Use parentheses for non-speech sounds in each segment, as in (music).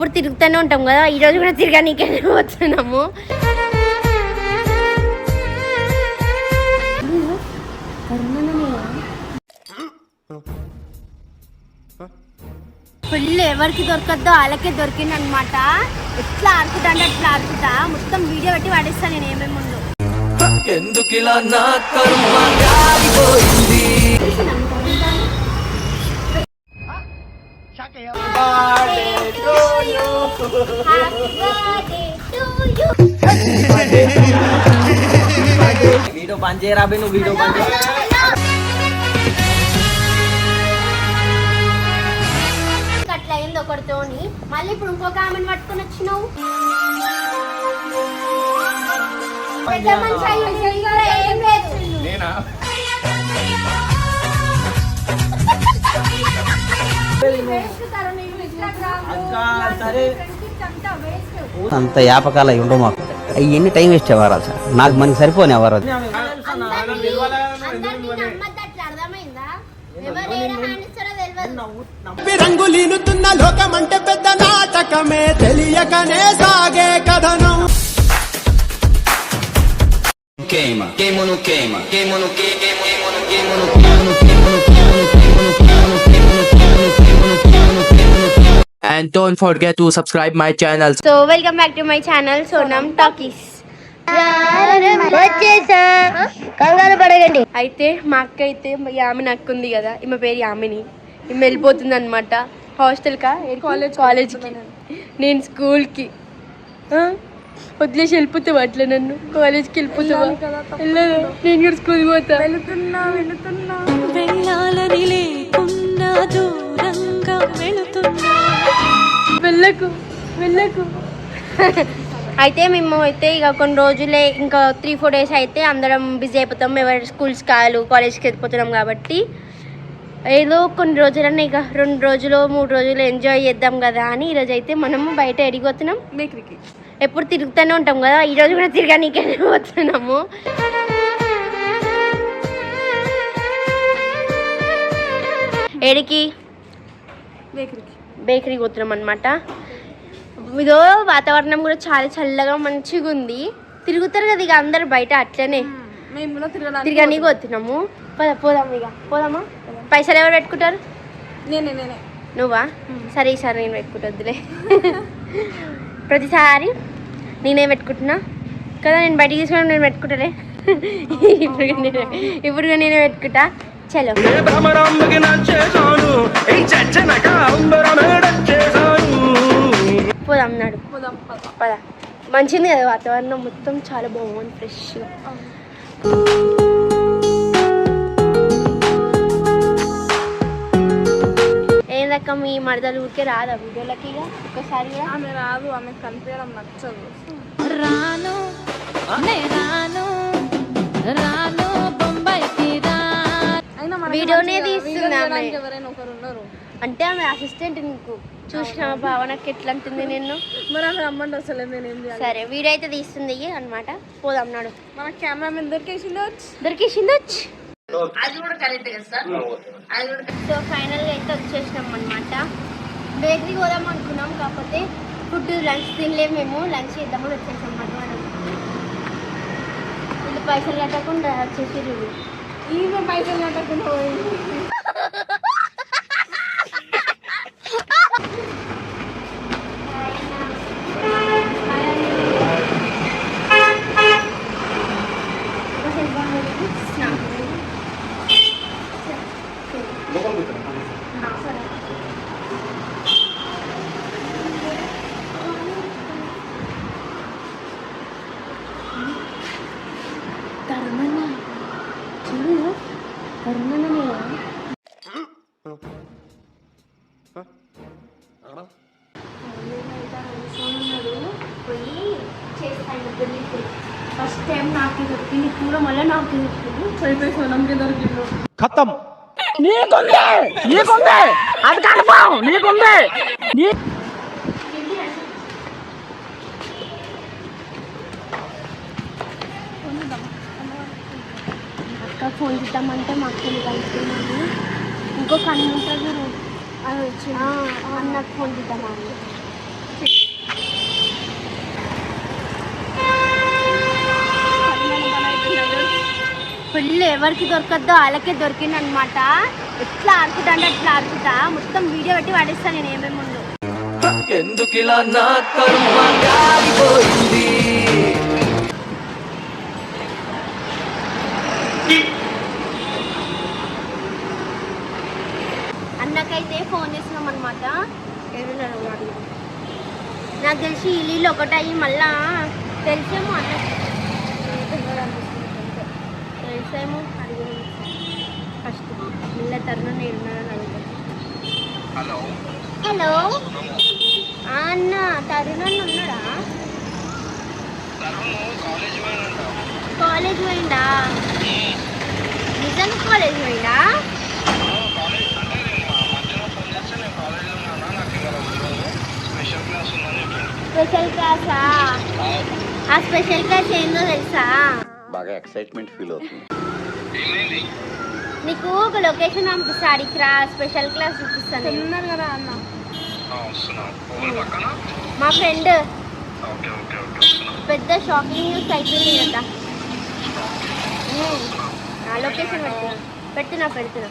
ఇప్పుడు తిరుగుతూనే ఉంటాం కదా ఈ రోజు కూడా తిరగనీకే వస్తున్నాము. ఫుల్ ఎవరికి దొరకద్దో వాళ్ళకే దొరికింది అనమాట ఎట్లా ఆడుకుంటా అంటే అట్లా ఆడుకుంటా. మొత్తం వీడియో పెట్టి వాడేస్తాను నేను ఏమేమి ముందు ఎందుకిలా నా కర్మ వీడియో బంద్ చేయరా నువ్వు వీడియో బంద్ చేయ అట్లా అయింది ఒకటితోని మళ్ళీ ఇప్పుడు ఇంకొక ఆమెను పట్టుకొని వచ్చినావు. పెద్ద మనిషి ఏం లేదు. సరే అంత యాపకాల ఉండవు మాకు ఎన్ని టైం వేస్ట్ అవ్వాలి సార్ నాకు మనకి సరిపోని ఎవరు రంగులీనుతున్న లోకం అంటే పెద్ద నాటకమే తెలియకనే సాగే కథనం queima, queimo no queima, queimo no queima, queimo no queima, queimo no queima, queimo no queima, queimo no queima. And don't forget to subscribe my channel. So welcome back to my channel Sonam talkies కంగారు పడగండి అయితే మా అక్క అయితే యామిని అక్క ఉంది కదా ఈమె పేరు యామిని. ఈమె వెళ్ళిపోతుంది అనమాట హాస్టల్కా కాలేజ్ కాలేజ్కి నేను స్కూల్కి? వదిలేసి వెళ్ళిపోతావు అట్లా నన్ను? కాలేజ్కి వెళ్ళిపోతావా? వెళ్ళదు నేను కూడా స్కూల్కి పోతా. వెళ్తున్నా వెళ్తున్నా. వెళ్ళాలని లేకున్నా దూరంగా వెళుతున్నా. వెళ్ళకు వెళ్ళకు. అయితే మేము అయితే ఇక కొన్ని రోజులే ఇంకా త్రీ ఫోర్ డేస్ అయితే అందరం బిజీ అయిపోతాం. ఎవరి స్కూల్స్ కాలు కాలేజ్కి వెళ్ళిపోతున్నాం కాబట్టి. ఏదో కొన్ని రోజులన్నా ఇక రెండు రోజులు మూడు రోజులు ఎంజాయ్ చేద్దాం కదా అని ఈరోజు అయితే మనము బయట ఎడిగిపోతున్నాం బేకరీకి ఎప్పుడు తిరుగుతూనే ఉంటాం కదా ఈ రోజు కూడా తిరగనీకే పోతున్నాము. ఏడికి? బేకరీకి. పోతున్నాం అనమాట ఇదో వాతావరణం కూడా చాలా చల్లగా మంచిగా ఉంది తిరుగుతారు కదా ఇక అందరు బయట అట్లనే. తిరగనీకి పోతున్నాము. పద పోదాం ఇక. పోదామా? పైసలు ఎవరు పెట్టుకుంటారు? నేనే నేనే. నువ్వా? సరే ఈసారి నేను పెట్టుకుంటొద్దులే. ప్రతిసారి నేనే పెట్టుకుంటున్నా. కదా నేను బయటికి తీసుకుని నేను పెట్టుకుంటాలే. ఇప్పుడు నేనే ఇప్పుడు నేనే పెట్టుకుంటా. చలో. పోదాం నాడు. పోదాం మంచిది కదా వాతావరణం మొత్తం చాలా బాగుంది ఫ్రెష్గా ఏందక్క మీ మరదలు ఊరికే రాదా వీడియోలకి ఇక? ఒక్కసారి ఆమె రాదు ఆమె కనిపించడం నచ్చదు. రాను నే రాను రాను. వీడియోనే. తీయడానికి ఎవరైనా ఒకరు ఉన్నారు. అంటే ఆమె అసిస్టెంట్ నీకు చూసిన భావనకి ఎట్లా అంటుంది నేను మరి ఆమె రమ్మండి అసలు నేను ఏం చేయాలి? సరే వీడియో అయితే తీస్తుంది అనమాట పోదాం నాడు. మన కెమెరామెన్ దొరికేసింది వచ్చి దొరికేసింది వచ్చి సో ఫైనల్గా అయితే వచ్చేసినాం అనమాట బేకరీకి పోదాం అనుకున్నాం కాకపోతే ఫుడ్ లంచ్ తినలేము మేము. లంచ్ చేద్దామని వచ్చేసాం మధ్యాహ్నం వీళ్ళు పైసలు కట్టకుండా వచ్చేసి ഈ പൈസ പോയി ఖతం. నీకుంది నీకుంది. అది కన్ఫామ్ నీకుంది. నీ అక్క ఫోన్ చేద్దామంటే మా అక్కని కలుపుతున్నాను ఇంకో కన్ను ఉంటుంది అన్నకు ఫోన్ చేద్దామని ఫుల్ ఎవరికి దొరకద్దో వాళ్ళకే దొరికింది అనమాట ఎట్లా ఆడుకుంటా అంటే అట్లా ఆడుకుంటా మొత్తం వీడియో పెట్టి వాడేస్తాను నేను ఏమేమి ముందు ఎందుకిలా నా కర్మ కాలిపోయింది అన్నకైతే ఫోన్ చేసినాం అనమాట? నాకు తెలిసి నీళ్ళు ఒకటయ్యి మళ్ళా తెలిసేమో అన్న తెలిసేమో అడిగి ఫస్ట్. నేనున్నానని అడుగుతాను హలో. ఆ అన్న తరుణ్ ఉన్నాడా? కాలేజ్ పోయిందా నిజంగా కాలేజ్ పోయిందా స్పెషల్ క్లాసా ఆ స్పెషల్ క్లాస్ ఏందో తెలుసా? బాగా ఎక్సైట్మెంట్ ఫీల్ అవుతుంది. నీకు ఒక లొకేషన్ పంపిస్తా రా స్పెషల్ క్లాస్ చూపిస్తాను. ఉన్నారు కదా అన్న. మా ఫ్రెండ్. పెద్ద షాపింగ్ న్యూస్ అయిపోయింది కదా. ఆ లొకేషన్ పెడుతున్నా. పెడుతున్నా పెడుతున్నా.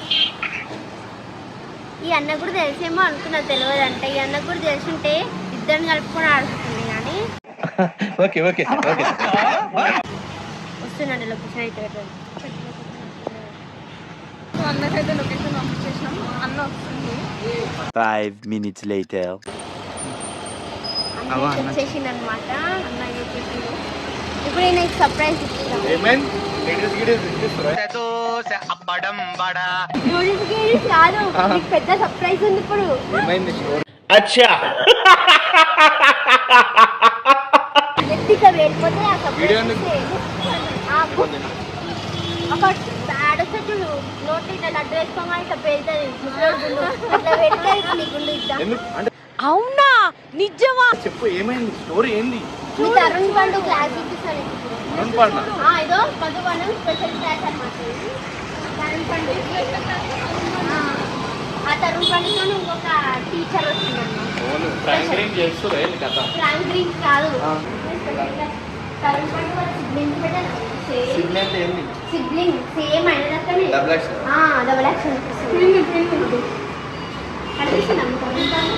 ఈ అన్న కూడా తెలిసేమో అనుకున్నా తెలియదు అంటే ఈ అన్న కూడా తెలిసింటే ఇద్దరిని కలుపుకొని ఆడుతుంది కానీ. (laughs) Okay okay okay. వస్తున్నాడు లొకేషన్ అయితే అన్నకైతే లొకేషన్ పంపించేసినాం. అన్న వస్తుంది. ఫైవ్ మినిట్స్ లేటర్ అన్న. వచ్చేసింది అనమాట అన్న ఇప్పుడు నేను సర్ప్రైజ్ కాదు. పెద్ద సర్ప్రైజ్ ఉంది ఇప్పుడు. వెళ్ళిపోతే ఆ సర్ప్రైజ్ ఒక బ్యాడ్ వస్తే చూడు నోట్ ఇట్లా లడ్డు వేసుకోమని ఇట్లా పేరుతుంది ముసలోడు గుండు అట్లా పెడితే ఇట్లా నీ గుండు ఇద్దాం. అవునా? నిజమా? చెప్పు ఏమైంది? స్టోరీ ఏంది? మీ తరుణ్ పండు క్లాస్ ఇప్పిస్తాను పాడినా ఆ, ఇదో మధువనం స్పెషల్ క్లాస్ అనమాట ఇది. తరుణ్ పండు. ఆ, ఆ తరుణ్ పండుతో ఇంకొక టీచర్ వచ్చిందన్నమాట ఏంది ఫ్రాంక్ డ్రింక్ కాదు. తరుణ్ పండు పెట్టాను అంటే ఏంది? సిబ్లింగ్ సేమ్ అయిన లెక్కనే డబుల్ యాక్షన్ ఆ, డబుల్ యాక్షన్ అనిపిస్తుంది. కనిపిస్తుంది అనుకుంటాను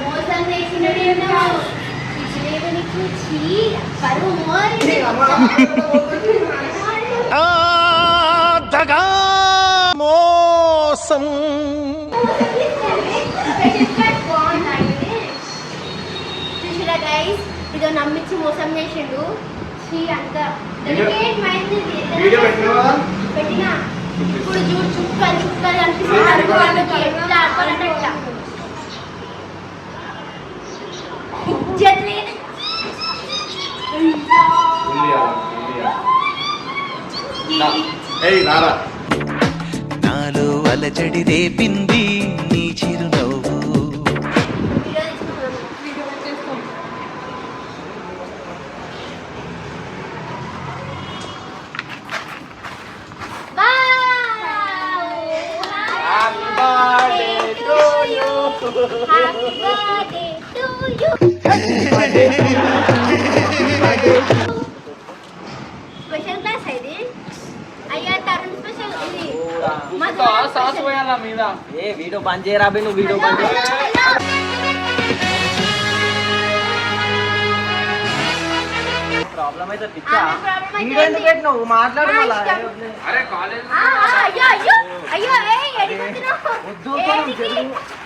మోసం చేసినడేమో దేవునికి చీ పరువు మోరి. (laughs) మోసం. ఇదో నమ్మించి మోసం చేసిండు. శ్రీ అంత? పెట్టినా. ఇప్పుడు చూడు చుక్కలు చుక్కలు కనిపిస్తున్నారు వాళ్ళకి. ఎట్లా ఆడుకోవాలంటే ఎట్లా ఇజ్జత్ లేదు. ఏయ్ రారా. నాలో రేపింది. ఏ వీడియో బంద్ చేయరా నువ్వు వీడియో బంద్. ప్రాబ్లం అయితే పిచ్చా? ఎందుకు? పెట్టినావు? మాట్లాడు మళ్ళా. వద్దు?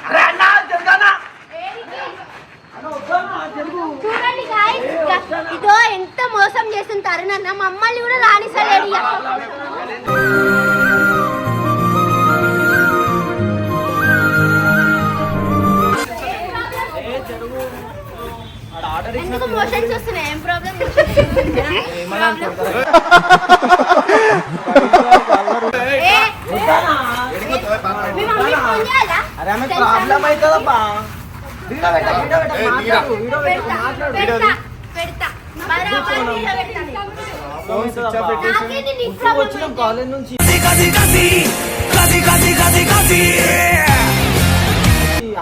అరే అన్నా జరగానా? చూడండి ఇదో ఎంత మోసం చేసిన తరుణ్ అన్న మమ్మల్ని కూడా రాణిసలేడు ప్రాబ్లం అవుతుందబ్బా (laughs) వీడియో పెట్ట వీడియో పెట్ట పెట్ట పెడతా వచ్చినాం? కాలేజ్ నుంచి.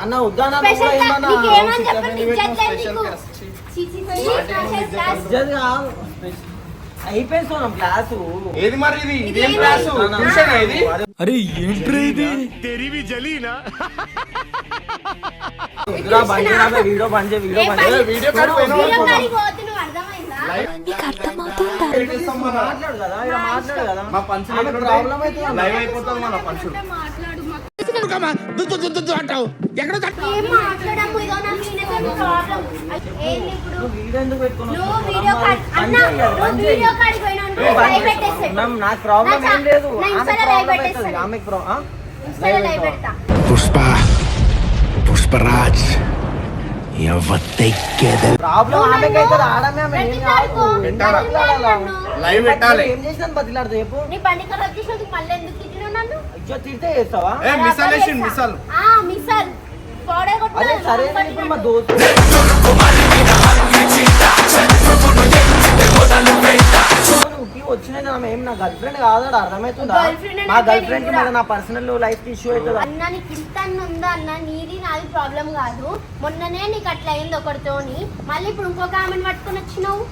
అన్న ఉద్దానా నీకు నీకు కాదు. ఏది మరి ఇది ఇదేం? క్లాసు ట్యూషన్ ఇది వద్దురా, బంద్ చేయరా, బే, వీడియో బంద్ చేయి, వీడియో బంద్? చేయి. వీడియో కాడికి పోయినా వీడియో. కాడికి పోతున్నావు, అర్థమైందా? మాట్లాడు కదా ఇలా మాట్లాడు కదా మా పంచులు ప్రాబ్లం అవుతుంది లైవ్ అయిపోతుంది మన పంచులు మాట్లాడు మాకు ఏం మాట్లాడము, ఇదో నాకు ఈయనతో ప్రాబ్లం. ఏంది ఇప్పుడు? నువ్వు వీడియో ఎందుకు పెట్టుకున్నావు? నువ్వు వీడియో కాడి- బంద్ అన్న, చేయి, నువ్వు బంద్ చేయి. వీడియో కాడికి పోయినావు అనుకో, నువ్వు బంద్ లైవ్ చేయి. పెట్టేస్తాను. నా- నాకు ప్రాబ్లం ఏం లేదు. పుష్ప పుష్పరాజ్. లైవ్ పెట్టాలి. ఏం చేసినాను బతిలాడుతా చెప్పు. నీ మళ్ళీ ఎందుకు నన్ను? అయ్యో తిడితే చేస్తావా? ఏ మిసాల్ వేసిండు మిసాల్. ఆ, మిసాల్. పోడే కొట్టినా, అదే సరే కొట్టినా. ఇప్పుడు మా దోస్తు. నువ్వు వచ్చినాయి ఆమె ఏం నా గర్ల్ ఫ్రెండ్ కాదా అర్థమవుతుందా Girlfriend అంటే మా గర్ల్ ఫ్రెండ్కి కూడా. మళ్ళీ నా పర్సనల్ లైఫ్కి ఇష్యూ అవుతుందా? అన్న నీకు ఇంత అన్న ఉందా అన్న? నీది నాది ప్రాబ్లం కాదు. మొన్ననే నీకు అట్లా అయింది ఒకరితోని. మళ్ళీ ఇప్పుడు ఇంకొక ఆమెను పట్టుకొని వచ్చినావు.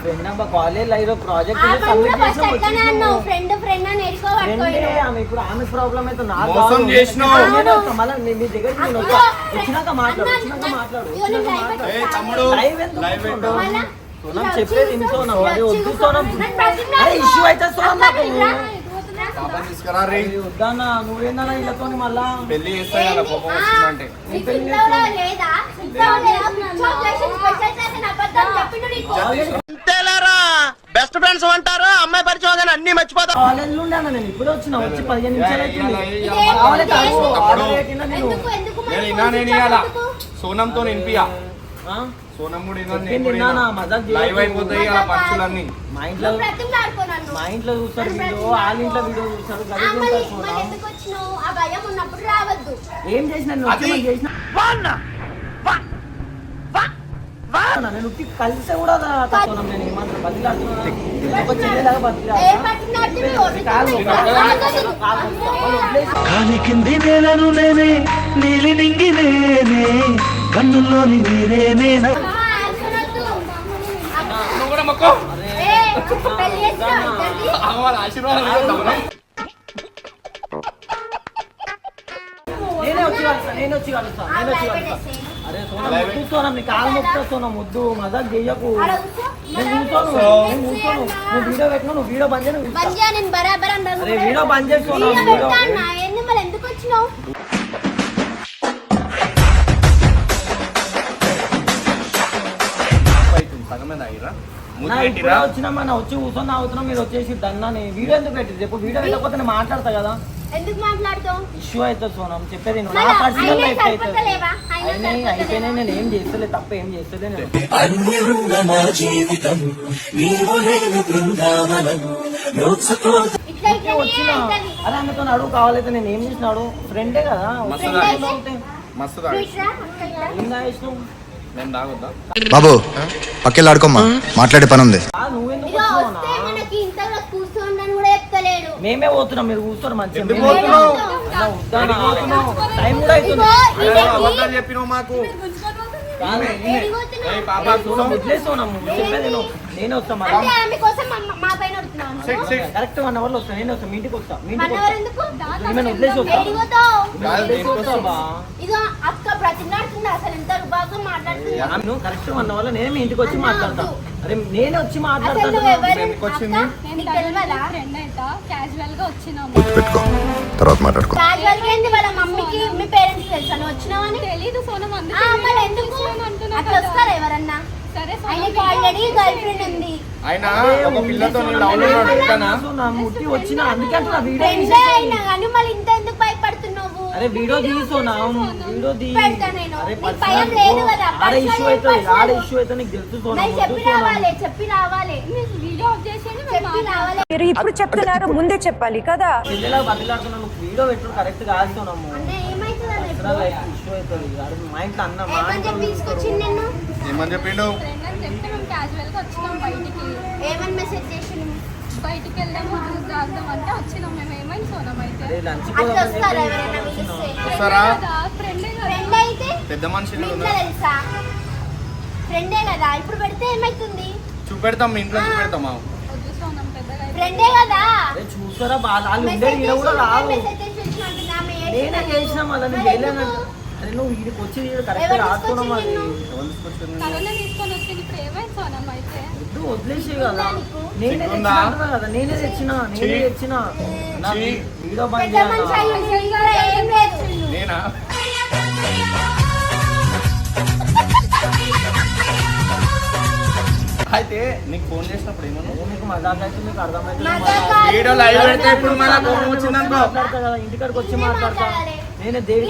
ఫ్రెండ్ అబ్బా కాలేజ్ లైవ్ ప్రాజెక్ట్ ఆ పని కూడా ఫస్ట్ అట్లానే అన్నావు ఫ్రెండ్ ఫ్రెండ్ అని ఎడుకో పట్టుకోయినావు ఆమె ఇప్పుడు ఆమె ప్రాబ్లం అయితే నాకు మోసం. చేసినావు. మళ్ళీ మీ- మీ దగ్గరికి నేను. వచ్చినాక మాట్లాడు వచ్చినాక మాట్లాడు ఏ తమ్ముడు లైవ్ సోనం ఇలా చెప్పేది అరే వచ్చి వద్దు. సోనం. అరే ఇష్యూ అయితే సోనం నాకు. పాపం తీసుకురా రే. వద్దన్నా మళ్ళా? పెళ్ళి చేస్తా కదా వస్తుందంటే. బెస్ట్ ఫ్రెండ్స్ అంటారు? అమ్మాయి పరిచయం అన్ని మర్చిపోతా కాలేజ్ నుండి అన్న నేను ఇప్పుడే వచ్చిన వచ్చి పదిహేను నిమిషాలు అవుతుంది? సోనంతో నింపియా లైవ్ అయిపోతాయి ఇలా పంచులన్నీ మా ఇంట్లో. మా ఇంట్లో చూస్తారు వీడియో. వాళ్ళ ఇంట్లో వీడియో చూస్తారు. ఏం చేసిన నేను ఉట్టి కూడా తక్కువ నేను ఏమంటారు కాలు కాలికింది నేలను నేనే నీలి నింగి నేనే. కన్నుల్లోని నీరే నేన? నేనే వచ్చి కలుస్తా నేను వచ్చి కలుస్తా నేను వచ్చి కలుస్తా. అరే సోనా ముద్దు సోనా నీ కాలు మొక్తా సోనా ముద్దు మజాక్ చెయ్యకు ఆడ కూర్చో. నేను కూర్చోను నేను కూర్చోను నువ్వు వీడియో పెట్టినా నువ్వు వీడియో బంద్ చేయను. అరే వీడియో బంద్ చేసి సోనా వీడియో వీడియో పెడతా అన్నా. ఏంది మరి ఎందుకు వచ్చినావు నా ఇప్పుడే వచ్చినా మన వచ్చి కూర్చొని అవుతున్నాం మీరు వచ్చేసి దన్నాని వీడియో ఎందుకు పెట్టింది రేపు వీడియో పెట్టకపోతే నేను మాట్లాడతా కదా. ఎందుకు మాట్లాడుతావు? ఇష్యూ అవుతుంది సోనం చెప్పేది. నా పర్సనల్ లైఫ్ అవుతుంది నేను ఏం చేస్తలే తప్ప ఏం చేస్తలే నేను. వచ్చిన. అరే ఆమెతో అడుగు కావాలైతే నేను ఏం చేసినాడు? ఫ్రెండే కదా మస్తు మస్తు నేను తాగొద్దా? బాబు పక్కెళ్ళాడుకోమ్మా. మాట్లాడే పని ఉంది ఆ, నువ్వెందుకు ఇదిగో వచ్చినావు వస్తే మనకి ఇంతలో కూర్చోండి కూడా చెప్తలేడు. మేమే పోతున్నాం మీరు కూర్చోరు మంచిగా. ఎందుకు మేమే పోతున్నావు? టైం కూడా అవుతుంది ఈయనకి- చెప్పినావు మాకు. నేనే వస్తా కరెక్ట్ వన్ అవర్లో వస్తా నేనే వస్తా మీ ఇంటికి వస్తా మీ ఇంటికి వదిలేసి వస్తా కరెక్ట్ వన్ అవర్లో నేనే మీ వచ్చి అన్నా, మాట్లాడతా. వద్దు. అరే నేనే వచ్చి ఆయన ఒక పిల్లతో లవ్ ఉన్నాడు అందుకే అంటున్నా వీడియో అయినా కానీ మళ్ళీ ఇంత ఎందుకు భయపడుతున్నావు అరే వీడియో తీసుకోనా వీడియో తీ పెడతా నేను. అరే ఆడ ఇష్యూ అవుతుంది ఆడ? ఇష్యూ అయితే నీకు తెలుసు సోనా నేను వద్దు చెప్పి సోనా. రావాలి చెప్పి రావాలి. మీరు వీడియో ఆఫ్ చేసేయండి మేము చెప్పి రావాలి. మీరు ఇప్పుడు చెప్తున్నారు ముందే చెప్పాలి కదా. చెల్లెలా వీడియో పెట్టు కరెక్ట్ కాదు సోనమ్ము అన్న ఏమైతుంది అన్న అసలు ఇప్పుడు? లైఫ్ ఇష్యూ అవుతుంది. అరే మా ఇంట్లో అన్న మా ఏమని ఇంట్లో చెప్పి తీసుకొచ్చింది నిన్ను? ఏమని చెప్పిండు? ఫ్రెండ్ అని చెప్తే మేము క్యాజువల్గా వచ్చినాం బయటికి. ఏమని మెసేజ్ చేసిండు? బయటికి వెళ్దాము జ్యూస్ తాగుదాం అంటే వచ్చినాం మేము ఏమైంది సోనం అయితే? అరే లంచ్ అట్లా వస్తారా ఎవరైనా పిలిస్తే వస్తారా? ఫ్రెండే ఫ్రెండ్ అయితే పెద్ద మనుషులు మీ ఇంట్లో తెలుసా? ఫ్రెండే కదా ఇప్పుడు పెడితే ఏమైతుంది? చూపెడతాం మీ ఇంట్లో చూపెడతామా వద్దు సోనం పెద్దగా అయితే. ఫ్రెండే కదా? చూస్తారా బాగా వాళ్ళు ఉండేది మెసేజ్ ఈడ కూడా రావు. మెసేజ్ చేసి వచ్చినట్టుంది ఆమె నేనే ఏడ్చినట్టు. చేసిన మళ్ళీ మరి చేయలేను ఎందుకు? అరే నువ్వు వీడికి వచ్చి కరెక్ట్ తీసుకొని వచ్చింది ఇప్పుడు వదిలేసి కదా. నీకు? నేనే తెచ్చిన కదా నేనే తెచ్చిన నేనే. తెచ్చిన. నా. వీడియో బంద్ నేనా? అయితే నీకు ఫోన్ చేసినప్పుడు ఏమన్నా? ఓ, నీకు మజాక్ అయితే మీకు అర్థమైతే. వీడియో లైవ్ పెడితే ఇప్పుడు మళ్ళా కోపం వచ్చిందనుకో. మాట్లాడతా కదా ఇంటికాడికి వచ్చి మాట్లాడతా. నేను దేవి.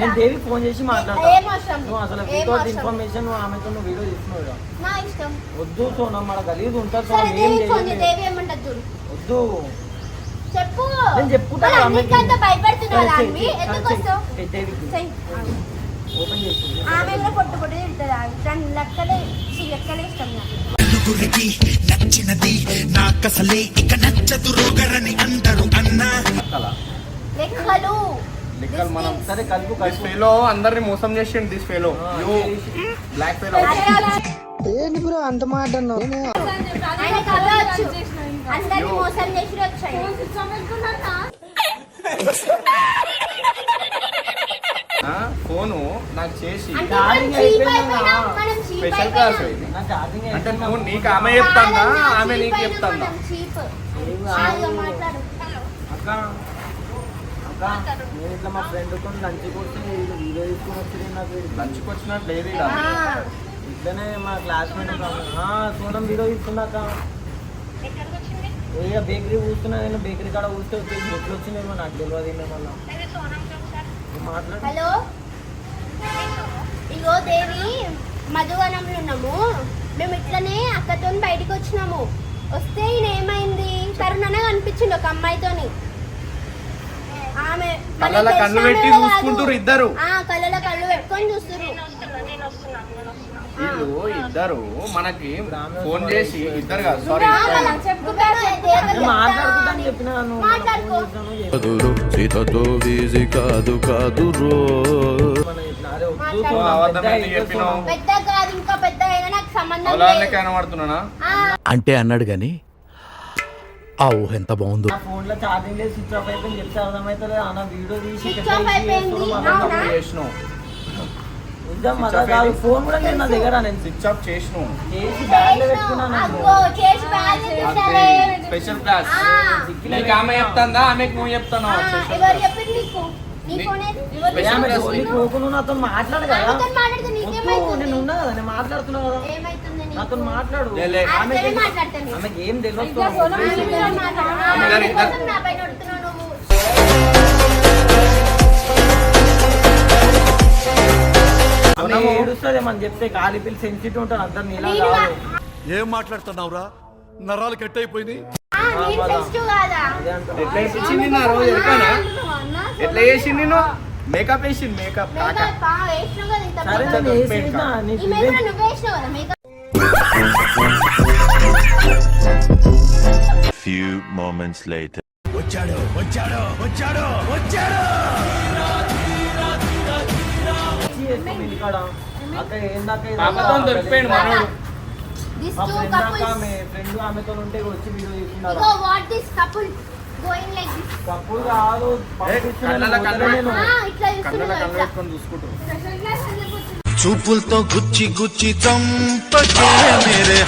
నేను దేవికి ఫోన్ చేసి మాట్లాడతా. ఏం అవసరం నువ్వు అసలు వితౌట్. ఇన్ఫర్మేషన్ నువ్వు ఆమెతో నువ్వు వీడియో తీసుకున్నావు కదా. నా ఇష్టం. వద్దు సోనా మన గలీజ్ ఉంటుంది సరే సోనా ఏం దేవి దేవి వద్దు. చెప్పు. నేను చెప్పుకుంటా. ఓపెన్ చేసి. ఆమె కూడా పొట్టు పొట్టు తింటుంది దాని లెక్కలే లెక్కలే ఇష్టం నాకు. అలా లెక్కలు. లెక్కలు మనం సరే కలుపు దిస్ కలుపు. ఫెలో అందరిని మోసం చేసిండు this fellow you black fellow ఆయన కలవచ్చు. అందరిని మోసం చేసి వచ్చాయి. ఫోను నాకు చేసి స్పెషల్ క్లాస్ అంటే. నువ్వు నీకు ఆమె చెప్తాందా? ఆమె నీకు చెప్తాందా? నేను ఇట్లా మా ఫ్రెండ్తో లంచ్ కొట్టి వీడియో తీసుకొని వచ్చింది నాకు. లంచ్కి వచ్చినట్టు లేదు ఆ, ఈడ. ఇట్లనే మా క్లాస్మేట్ సోనం వీడియో తీసుకున్నాక ఏ బేకరీ కూర్చున్నా నేను. బేకరీ కాడ కూర్చో వచ్చేసి ఎట్లు వచ్చిందేమో నాకు తెలియదు ఏమో మళ్ళా. మాట్లాడు. హలో. ఇగో దేవి మధువనంలో ఉన్నాము. మేము ఇట్లనే అక్కతో బయటికి వచ్చినాము. వస్తే ఈయన ఏమైంది? కరుణనే కనిపించిండు ఒక అమ్మాయితోని. ఆమె కళ్ళు పెట్టి. చూసుకుంటుర్రు ఇద్దరు. ఆ కళ్ళలో కళ్ళు పెట్టుకొని చూస్తున్నారు వీళ్ళు ఇద్దరు మనకి ఫోన్ చేసి ఇద్దరు కాదు సారీ. సీతతో వీజి కాదు కాదు కనబడుతున్నానా అంటే అన్నాడు గాని ఆ ఊహ ఎంత బాగుందో. ఫోన్లో ఛార్జింగ్ లేదు స్విచ్ ఆఫ్ అయిపోయింది. చెప్తే అర్థమవుతుంది అన్న వీడియో తీసి Switch off అయిపోయింది. చూడు మళ్ళా అవునా? తప్పు చేసినావు నిజం మళ్ళా కాదు ఫోన్ కూడా లేదు నా దగ్గర నేను స్విచ్ ఆఫ్ చేసినావు చేసి బ్యాగ్లో పెట్టుకున్నాను అగ్గో, చేసి బ్యాగ్ తీసారే. స్పెషల్ క్లాస్ ఆ, నీకు ఆమె చెప్తాందా? ఆమెకు నువ్వు ఆ, చెప్తున్నావు ఎవరు చెప్పింది నీకు? నీ నీ- ఫోన్? ఏది? Special ఆమె జోలికి నాతో మాట్లాడు కదా. ఆమెతో మాట్లాడితే వద్దు, నీకేమైతుంది? నేను ఉన్నా కదా నేను మాట్లాడుతున్నా కదా. ఏమైతుంది? నాతో మాట్లాడు. ఆమెకి ఏం తెలియదు నువ్వు. ఏడుస్తుంది మనం చెప్తే కాలి పిల్లి సెన్సిటివ్ ఉంటారు అందరు నీలా నేను కాదు. ఏం మాట్లాడుతున్నావురా? నరాలు కట్ అయిపోయింది. ఎట్లా వేసింది నా రోజు? ఎరుకానా? ఎట్లా చేసింది నేను మేకప్ వేసింది మేకప్ సరే Few moments later. ఇంటికాడ. అక్క ఏందాక ఇది పాపతో దొరికిపోయిండు మనోడు మా ఫ్రెండ్ ఫ్రెండ్ ఆమెతో ఉంటే వచ్చి video this couple going like this తప్పుడు కాదు పంపిస్తున్నాను, కళ్ళలో నేను. ఇట్లా కళ్ళలో చూస్తున్నావు కళ్ళు ఇట్లా పెట్టుకొని చూసుకుంటూ స్పెషల్ క్లాస్ అని చెప్పొచ్చు చూపులతో గుచ్చి గుచ్చి చంపకే మేరే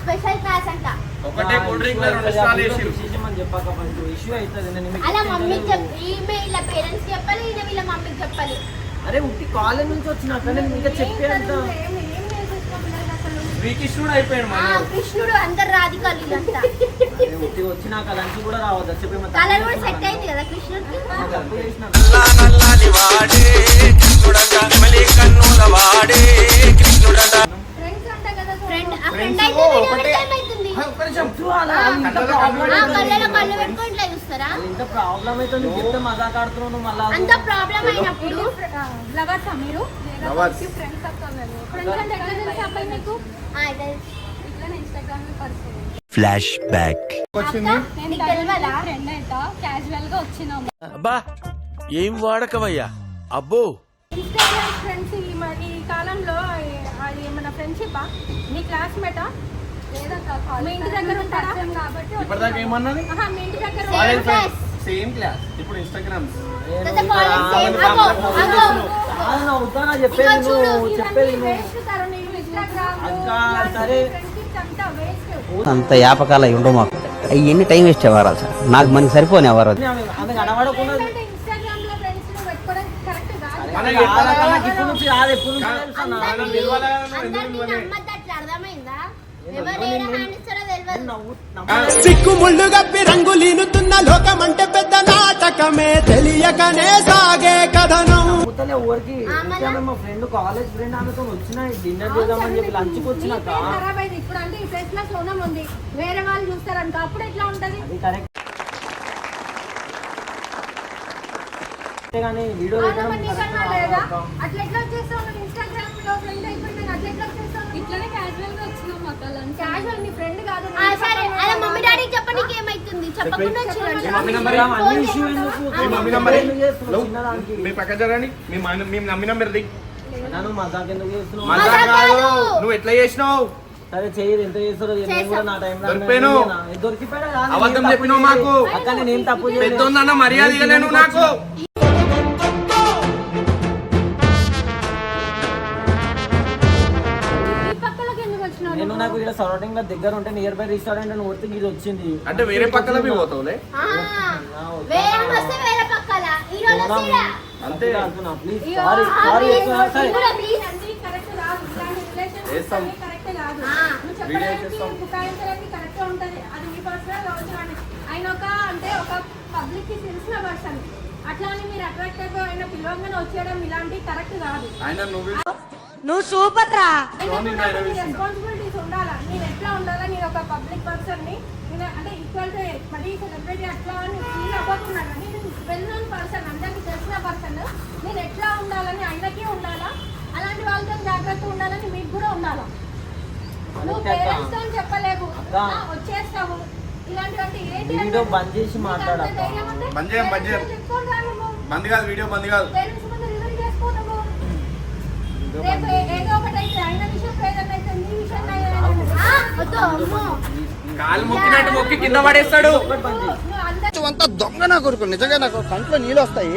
స్పెషల్ క్లాస్ అంట. ఒకటే కూల్ డ్రింక్ రెండు స్టాల్ వేసిరు విశేషం చెప్పాక ఫస్ట్ ఇష్యూ అవుతుంది నేను మీకు అలా చెప్తే మమ్మీకి తెలియదు. చెప్ ఈమె ఇలా పేరెంట్స్ చెప్పాలి మమ్మీకి చెప్పాలి. అరే ఉట్టి కాలేజ్ నుంచి వచ్చినాక నేను ఇంకా చెప్పేంత శ్రీకృష్ణుడు అయిపోయాడు కృష్ణుడు అందరు రాధికాలు వీళ్ళంతా అరే ఉట్టి వచ్చినాక లంచ్ కూడా రావద్దు చెప్పే కలర్ కూడా సెట్ అయింది కదా కృష్ణుడికి? చెప్తే మజాక్ ఆడుతున్నావు నువ్వు మళ్ళా అంత ప్రాబ్లం అయినప్పుడు లవర్సా మీరు. ఫ్రెండ్స్ మీకు? ఇన్స్టాగ్రామ్లో ఫ్లాష్ బ్యాక్ ఏం వాడకవయ్యా అబ్బో ఇన్స్టాగ్రామ్ ఫ్రెండ్స్ ఈ మ- ఈ కాలంలో అది మన ఫ్రెండ్షిప్ నీ క్లాస్మేటా లేదా మీ ఇంటి దగ్గర ఉంటారా? కాబట్టి ఇప్పటిదాకా ఏమన్నది? ఆహా, మీ ఇంటి దగ్గర college class. Friends same class ఇప్పుడు ఇన్స్టాగ్రామ్ తర్వాత college same. అగో, అగో. చాలా నవ్వుతానా చెప్పేది ఇదిగో చూడు, నువ్వు చెప్పేది నువ్వు. వేస్ట్ తరుణ్ ఇన్స్టాగ్రామ్ అక్కా, సరే. అంతా యాపకాలు ఉండవు మాకు. ఎన్ని టైం వేస్ట్ అవ్వాలి సార్? నాకు మనకి సరిపోని అవ్వరు ఆమె ఆమె కనబడకుండా అంటే ఇన్స్టాగ్రామ్లో ఫ్రెండ్స్ను పెట్టుకోవడం కరెక్ట్ కాదు మనకి చాలా నాకు ఇప్పుడు నుంచి రాదు ఎప్పుడు నుంచి తెలుసా నాకు? మనం పిలవాలా అందరినీ నమ్మద్దు అట్లా అర్థమైందా? ఎవరు ఏ హ్యాండ్ ఇస్తారో తెలియదు నవ్వు నవ్వు సిక్కు ముళ్ళు గప్పి రంగులీనుతున్న లోకమంటే పెద్ద నాటకమే. తెలియకనే సాగే కథనం. నవ్వుతలే ఊరికి. ఆమె మా ఫ్రెండ్ కాలేజ్ ఫ్రెండ్ ఆమెతో వచ్చిన డిన్నర్ చేద్దామని చెప్పి లంచ్కి వచ్చినాక ఖరాబ్ అయింది. ఇప్పుడు అంటే ఈ సోనం ఉంది. వేరే వాళ్ళు చూస్తారంట అప్పుడు ఎట్లా ఉంటది? అది కరెక్ట్ కానీ వీడియో అవునా, మరి నీకన్నా లేదా? పెట్టడం అట్లా ఎట్లా వచ్చేస్తావు? నువ్వు ఇన్స్టాగ్రామ్లో ఫ్రెండ్ అయిపోయింది అట్లా ఎట్లా వచ్చేస్తావు? ఇట్లానే క్యాజువల్గా వచ్చినాం అక్కడ క్యాజువల్ నీ ఫ్రెండ్ కాదు ఆ, సరే. అలా మమ్మీ డాడీకి చెప్పనీకి ఏమైతుంది చెప్పకుండా వచ్చిరండి మమ్మీ నంబర్? అన్ని ఇష్యూ ఎందుకు? మీ మమ్మీ నంబర్? పక్క జరగని? మీ మన- మీ మమ్మీ నంబర్ దిగ్ నన్ను మజాక్ ఎందుకు చేస్తున్నావు? మజాక్ కాదు. నువ్వు ఎట్లా చేసినావు? సరే చెయ్యి ఎంత చేస్తారో కూడా నా టైం దొరికిపోయాను. కాదు, అబద్ధం చెప్పినావు. మాకు. అక్క నేను ఏం తప్పు చేయలేదు. పెద్దోందన్న మర్యాద ఇవ్వలేను నాకు. నాకు ఇక్కడ సరౌండింగ్లో దగ్గర ఉంటే నియర్ బై రెస్టారెంట్ అని కొడితే ఇది వచ్చింది. అంటే వేరే పక్కన మీ పోతావులే? ఆ, వేరే వస్తే వేరే పక్కల. ఈ రోజు సీరా. అంతే ప్లీజ్ అయ్యో, సారీ సారీ రిలేషన్షిప్స్ చేస్తాం. కరెక్ట్ ఉంటది. అది పర్సనల్ ఆయన ఒక అంటే ఒక పబ్లిక్కి తెలిసిన పర్సన్ అట్లా అని మీరు అట్రాక్టివ్ ఆయన పిలవంగానే వచ్చేయడం ఇలాంటివి కరెక్ట్ కాదు. ఆయన నువ్వు సూపర్ రా ఉండాలా నేను ఎట్లా ఉండాలా నేను ఒక పబ్లిక్ పర్సన్ని నేను అంటే ఈక్వల్ టు మరీ సెలబ్రిటీ అట్లా అని ఫీల్ అవ్వకుండా కానీ నేను వెల్ నోన్ పర్సన్ అందరికి తెలిసిన పర్సన్ నేను ఎట్లా ఉండాలని ఆయనకి ఉండాలా? అలాంటి వాళ్ళతో జాగ్రత్త ఉండాలని మీకు కూడా ఉండాలా? నువ్వు. పేరెంట్స్తో చెప్పలేవు. వచ్చేస్తావు. ఇలాంటివంటే ఏంటి వీడియో బంద్ చేసి మాట్లాడు అక్క. బంద్ చేయం, బంద్ చేయం. బంద్ కాదు వీడియో బంద్ కాదు. పేరెంట్స్ ముందు రివీల్ చేసుకోవడము రేపు ఏ- ఏదో ఒకటి అయితే ఆయన విషయం ఏదైనా అయితే నీ విషయం ఆ, వద్దు అమ్మో కాలు మొక్కినట్టు మొక్కి కింద పడేస్తాడు. అంతా దొంగ నా కొడుకులు నిజంగా నాకు కంట్లో నీళ్ళు వస్తాయి.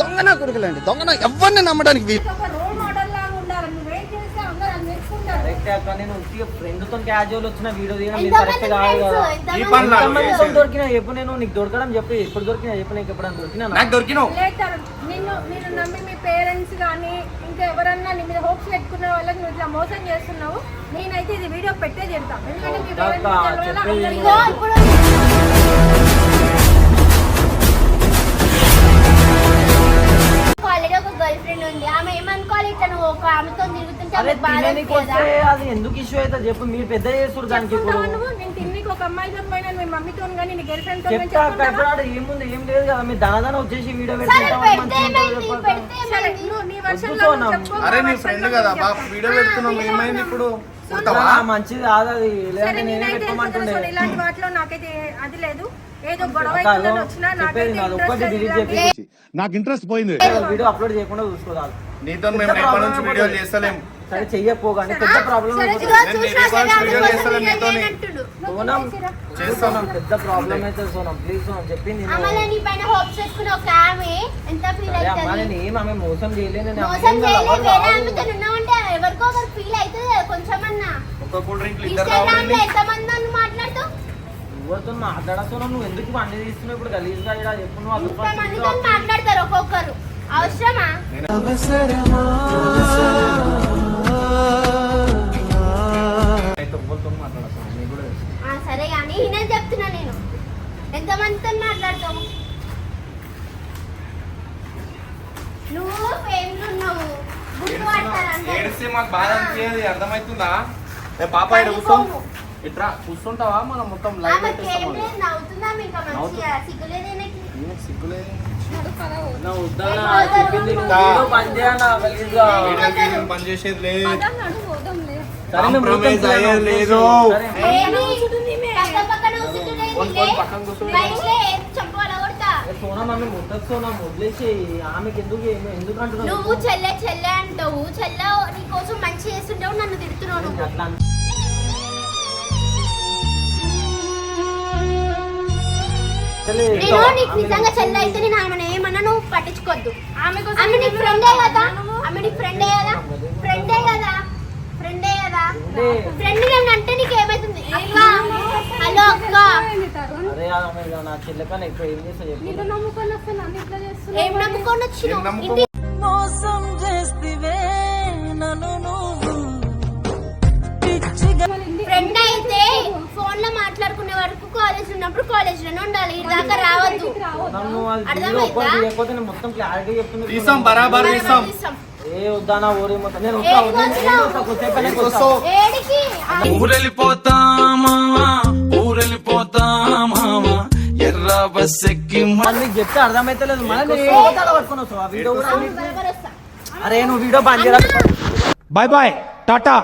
దొంగ నా కొడుకులండి. దొంగ నా ఎవరిని నమ్మడానికి వీలు ఒక రోల్ మోడల్ లాగా ఉండాలి నువ్వేం చేస్తే అందరూ అది నేర్చుకుంటారు కరెక్టే ఉట్టిగా ఫ్రెండ్తో క్యాజువల్ వచ్చిన వీడియో తీయడం ఎంతమంది కరెక్ట్ కాదు friends, కదా. ఎంతమంది ఈ పనులు? ఎంతమంది చేసేది. దొరికినా చెప్పు నేను నీకు దొరకడం చెప్పు ఎప్పుడు దొరికినా చెప్పు నీకు ఎప్పుడైనా దొరికినా నాకు. దొరికినావు. లేటర్ నిన్ను మీరు నమ్మి మీ పేరెంట్స్ కానీ ఇంకా ఎవరన్నా నీ మీద హోప్స్ పెట్టుకున్న వాళ్ళకి నువ్వు ఇట్లా మోసం చేస్తున్నావు. నేనైతే ఇది వీడియో పెట్టే చెప్తాను ఎందుకంటే మీ అక్క, పేరెంట్స్ చెప్పేది ఇదిగో ఇప్పుడు ఆల్రెడీ ఒక గర్ల్ ఫ్రెండ్ ఉంది. ఆమె ఏమనుకోవాలి? నువ్వు ఒక ఆమెతో తిరుగుతుంటే అదే తిననీకి? వస్తే ఎందుకు ఇష్యూ అయితే చెప్పు మీరు పెద్ద చేస్తారు దానికి ఇప్పుడు. నేను తిన్నికి ఒక అమ్మాయితో పోయినా మీ మమ్మీతో కానీ నీ గర్ల్ ఫ్రెండ్తో చెప్తా ఏముంది ఏం లేదు కదా మీరు దాదాన వచ్చేసి వీడియో పెడితే. అరే నీ ఫ్రెండ్ కదా బా వీడియో పెడుతున్నావు ఏమైంది ఇప్పుడు? మంచిది కాదు అది లేదంటే నేనే నేనైతే పెట్టుకోమంటుండే తెలుసు, ఇలాంటి వాటిలో నాకైతే అది లేదు. నాకు ఇంట్రెస్ట్ పోయింది. వీడియో అప్లోడ్ చేయకుండా చూసుకోవాలి నీతో మేము రేపటి నుంచి వీడియోలు చేస్తలేం. సరే చెయ్యపో కానీ పెద్ద ప్రాబ్లం. సోనం పెద్ద ప్రాబ్లం అయితే సోనం ప్లీజ్ సోనం చెప్పింది విను. అమ్మ నేను ఏం ఆమె మోసం చేయలేదు ఒక కూల్ డ్రింక్ ఎవరితో మాట్లాడతావు నువ్వు ఎందుకు అన్ని తీస్తున్నావు? ఇప్పుడు గలీజ్గా ఇలా చెప్పు నువ్వు మాట్లాడతారు ఒక్కొక్కరు. అవసరమా? సరే కానీ ఈయన చెప్తున్నా నేను. ఎంతమందితో మాట్లాడతావు? నువ్వు ఫేమ్ ఉన్నావు. ఏడిస్తే మాకు బాధ అనిపించేది అర్థమవుతుందా? ఏ పాప ఇక్కడ కూర్చో. ఇట్రా కూర్చుంటావా? మనం మొత్తం లైవ్ నవ్వుతుందా సిగ్గులేదు. నువ్వు లేదు. కాంప్రమైజ్ అయ్యేది లేదు. చెల్లె చెల్లె అంటావు. చెల్లె నీకోసం మంచి చేస్తుంటావు నన్ను తిడుతున్నావు నువ్వు. నేను నీకు నిజంగా చెల్లె అయితే నేను ఆమెను ఏమన్నా నువ్వు పట్టించుకోవద్దు. ఆమె నేను ఫ్రెండే కదా? ఆమె నీకు ఫ్రెండే కదా? ఫ్రెండే కదా? ఫ్రెండే కదా? ఫ్రెండ్ నన్ను అంటే నీకు ఏమైతుంది? అక్క హలో అక్క. నిన్ను నన్ను ఏం నమ్ముకొని ఇంటి మోసం చేస్తివే నన్ను ఫోన్లో మాట్లాడుకునే వరకు కాలేజ్ ఉన్నప్పుడు కాలేజ్లోనే ఉండాలి. ఈ దాకా రావద్దు. మొత్తం తీసాం బరాబర్ తీసాం. ఏ వద్దానా ఊరి నేను ఎర్ర బస్ ఎక్కి నీకు చెప్తే అర్థమైతలేదు మళ్ళీ అరే నువ్వు వీడియో బంద్ బాయ్ బాయ్ టాటా.